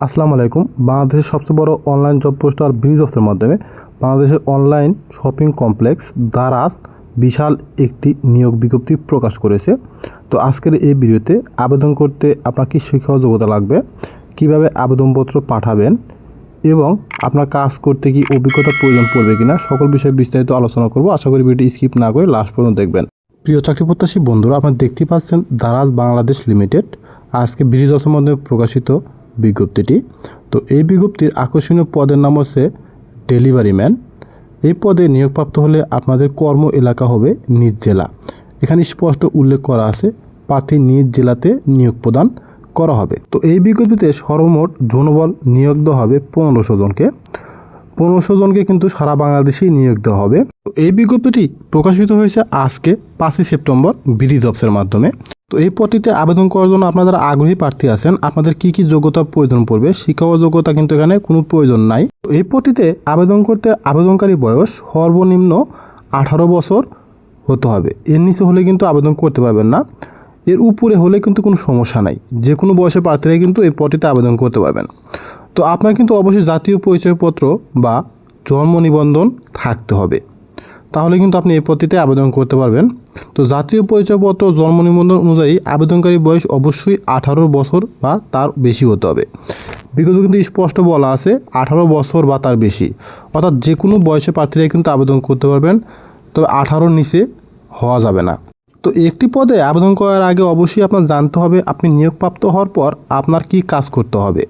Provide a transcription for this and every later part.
আসসালামু আলাইকুম। বাংলাদেশের সবচেয়ে বড় অনলাইন জব পোস্টার ব্রিজ অফের মাধ্যমে বাংলাদেশের অনলাইন শপিং কমপ্লেক্স দারাজ বিশাল একটি নিয়োগ বিজ্ঞপ্তি প্রকাশ করেছে। তো আজকের এই ভিডিওতে আবেদন করতে আপনার কী শিক্ষা যোগ্যতা লাগবে, কীভাবে আবেদনপত্র পাঠাবেন এবং আপনার কাজ করতে কি অভিজ্ঞতার প্রয়োজন পড়বে কিনা সকল বিষয়ে বিস্তারিত আলোচনা করব। আশা করি ভিডিওটি স্কিপ না করে লাস্ট পর্যন্ত দেখবেন। প্রিয় চাকরি প্রত্যাশী বন্ধুরা, আপনারা দেখতে পাচ্ছেন দারাজ বাংলাদেশ লিমিটেড আজকে ব্রিজ অফের মাধ্যমে প্রকাশিত বিজ্ঞপ্তিটি। তো এই বিজ্ঞপ্তির আকর্ষণীয় পদের নাম হচ্ছে ডেলিভারি ম্যান। এই পদে নিয়োগপ্রাপ্ত হলে আপনাদের কর্ম এলাকা হবে নিজ জেলা। এখানে স্পষ্ট উল্লেখ করা আছে, প্রার্থী নিজ জেলাতে নিয়োগ প্রদান করা হবে। তো এই বিজ্ঞপ্তিতে সর্বমোট জনবল নিয়োগ দেওয়া হবে পনেরোশো জনকে। পনেরোশো জনকে কিন্তু সারা বাংলাদেশেই নিয়োগ দেওয়া হবে। এই বিজ্ঞপ্তিটি প্রকাশিত হয়েছে আজকে, পাঁচই সেপ্টেম্বর বিডি জবসের মাধ্যমে। তো এই পদটিতে আবেদন করার জন্য আপনারা আগ্রহী প্রার্থী আছেন, আপনাদের কি কি যোগ্যতা প্রয়োজন পড়বে, শিক্ষা ও যোগ্যতা কিন্তু এখানে কোনো প্রয়োজন নাই। তো এই পদটিতে আবেদন করতে আবেদনকারী বয়স সর্বনিম্ন আঠারো বছর হতে হবে। এর নিচে হলে কিন্তু আবেদন করতে পারবেন না। এর উপরে হলে কিন্তু কোনো সমস্যা নাই। যে কোনো বয়সের প্রার্থীরাই কিন্তু এই পদটিতে আবেদন করতে পারবেন। তো আপনার কিন্তু অবশ্যই জাতীয় পরিচয়পত্র বা জন্ম নিবন্ধন থাকতে হবে। তাহলে কিন্তু আপনি এই পদটিতে আবেদন করতে পারবেন। তো জাতীয় পরিচয়পত্র, জন্ম নিবন্ধন অনুযায়ী আবেদনকারী বয়স অবশ্যই আঠারো বছর বা তার বেশি হতে হবে। বিগত কিন্তু স্পষ্ট বলা আছে, আঠারো বছর বা তার বেশি। অর্থাৎ যে কোনো বয়সে প্রার্থীরাই কিন্তু আবেদন করতে পারবেন, তবে আঠারোর নিচে হওয়া যাবে না। তো একটি পদে আবেদন করার আগে অবশ্যই আপনার জানতে হবে, আপনি নিয়োগপ্রাপ্ত হওয়ার পর আপনার কি কাজ করতে হবে।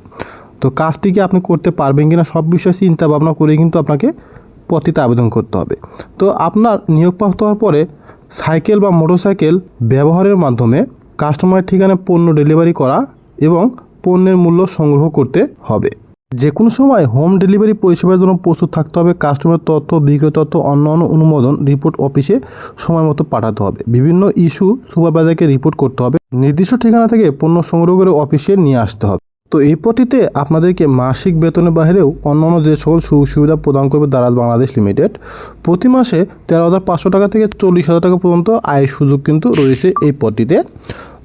তো কাজটি কি আপনি করতে পারবেন কি না সব বিষয়ে চিন্তা ভাবনা করে কিন্তু আপনাকে পদটিতে আবেদন করতে হবে। তো আপনার নিয়োগপ্রাপ্ত হওয়ার পরে সাইকেল বা মোটরসাইকেল ব্যবহারের মাধ্যমে কাস্টমারের ঠিকানায় পণ্য ডেলিভারি করা এবং পণ্যের মূল্য সংগ্রহ করতে হবে। যে কোনো সময় হোম ডেলিভারি পরিষেবার জন্য প্রস্তুত থাকতে হবে। কাস্টমার তথ্য, বিক্রয় তথ্য অন্যান্য অনুমোদন, রিপোর্ট অফিসে সময় মতো পাঠাতে হবে। বিভিন্ন ইস্যু সুপারভাইজারকে রিপোর্ট করতে হবে। নির্দিষ্ট ঠিকানা থেকে পণ্য সংগ্রহ করে অফিসে নিয়ে আসতে হবে। তো এই পথটিতে আপনাদেরকে মাসিক বেতনের বাইরেও অন্যান্য যে সকল সুযোগ সুবিধা প্রদান করবে দারাজ বাংলাদেশ লিমিটেড, প্রতি মাসে তেরো হাজার পাঁচশো টাকা থেকে চল্লিশ হাজার টাকা পর্যন্ত আয়ের সুযোগ কিন্তু রয়েছে এই পথটিতে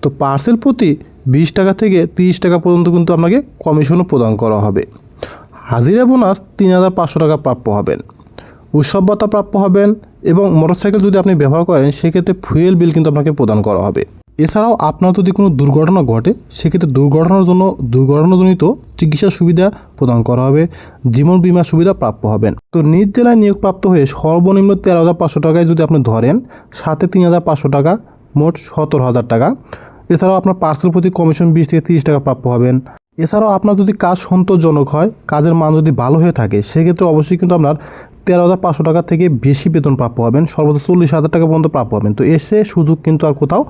তো পার্সেল প্রতি বিশ টাকা থেকে তিরিশ টাকা পর্যন্ত কিন্তু আপনাকে কমিশনও প্রদান করা হবে। হাজিরা বোনাস তিন হাজার পাঁচশো টাকা প্রাপ্য হবেন। উৎসব ভাতা প্রাপ্য হবেন এবং মোটরসাইকেল যদি আপনি ব্যবহার করেন, সেক্ষেত্রে ফুয়েল বিল কিন্তু আপনাকে প্রদান করা হবে। এছাড়াও আপনার যদি কোনো দুর্ঘটনা ঘটে, সেক্ষেত্রে দুর্ঘটনার জন্য দুর্ঘটনাজনিত চিকিৎসা সুবিধা প্রদান করা হবে, জীবন বীমা সুবিধা প্রাপ্য হবেন। তো নিজ জেলায় নিয়োগপ্রাপ্ত হয়ে সর্বনিম্ন তেরো হাজার পাঁচশো টাকায় যদি আপনি ধরেন, সাথে তিন হাজার পাঁচশো টাকা, মোট সতেরো হাজার টাকা। এছাড়াও আপনার পার্সেল প্রতি কমিশন বিশ থেকে তিরিশ টাকা প্রাপ্য হবেন। এছাড়াও আপনার যদি কাজ সন্তোষজনক হয়, কাজের মান যদি ভালো হয়ে থাকে, সেক্ষেত্রে অবশ্যই কিন্তু আপনার তেরো হাজার পাঁচশো টাকা থেকে বেশি বেতন প্রাপ্য হবেন, সর্বোচ্চ চল্লিশ হাজার টাকা পর্যন্ত প্রাপ্য হবেন। তো এসে সুযোগ কিন্তু আর কোথাও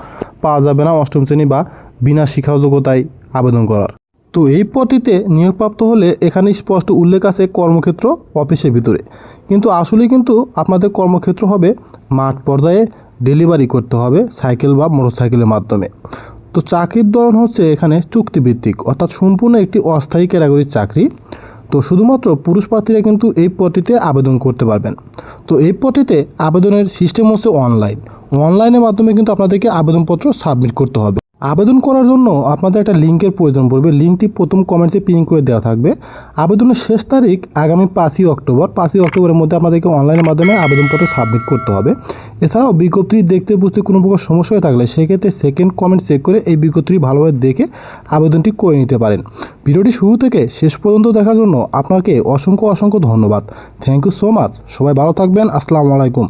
পাওয়া যাবে না অষ্টম শ্রেণি বা বিনা শিক্ষা যোগ্যতায় আবেদন করার। তো এই পদটিতে নিয়োগপ্রাপ্ত হলে এখানে স্পষ্ট উল্লেখ আছে কর্মক্ষেত্র অফিসের ভিতরে। কিন্তু আসলে কিন্তু আপনাদের কর্মক্ষেত্র হবে মাঠ পর্যায়ে ডেলিভারি করতে হবে সাইকেল বা মোটরসাইকেলের মাধ্যমে। তো চাকরির ধরন হচ্ছে এখানে চুক্তিভিত্তিক, অর্থাৎ সম্পূর্ণ একটি অস্থায়ী ক্যাটাগরির চাকরি। তো শুধুমাত্র পুরুষ প্রার্থীরা কিন্তু এই পদটিতে আবেদন করতে পারবেন। তো এই পদটিতে আবেদনের সিস্টেম হচ্ছে অনলাইন অনলাইনের মাধ্যমে কিন্তু আপনাদেরকে আবেদনপত্র সাবমিট করতে হবে। আবেদন করার জন্য আপনাদের একটা লিঙ্কের প্রয়োজন পড়বে। লিঙ্কটি প্রথম কমেন্টে পিন করে দেওয়া থাকবে। আবেদনের শেষ তারিখ আগামী পাঁচই অক্টোবর। পাঁচই অক্টোবরের মধ্যে আপনাদেরকে অনলাইনের মাধ্যমে আবেদনপত্র সাবমিট করতে হবে। এছাড়াও বিজ্ঞপ্তি দেখতে বুঝতে কোনো প্রকার সমস্যা হয়ে থাকলে সেক্ষেত্রে সেকেন্ড কমেন্ট চেক করে এই বিজ্ঞপ্তি ভালোভাবে দেখে আবেদনটি করে নিতে পারেন। ভিডিওটি শুরু থেকে শেষ পর্যন্ত দেখার জন্য আপনাকে অসংখ্য অসংখ্য ধন্যবাদ। থ্যাংক ইউ সো মাচ সবাই ভালো থাকবেন। আসসালামু আলাইকুম।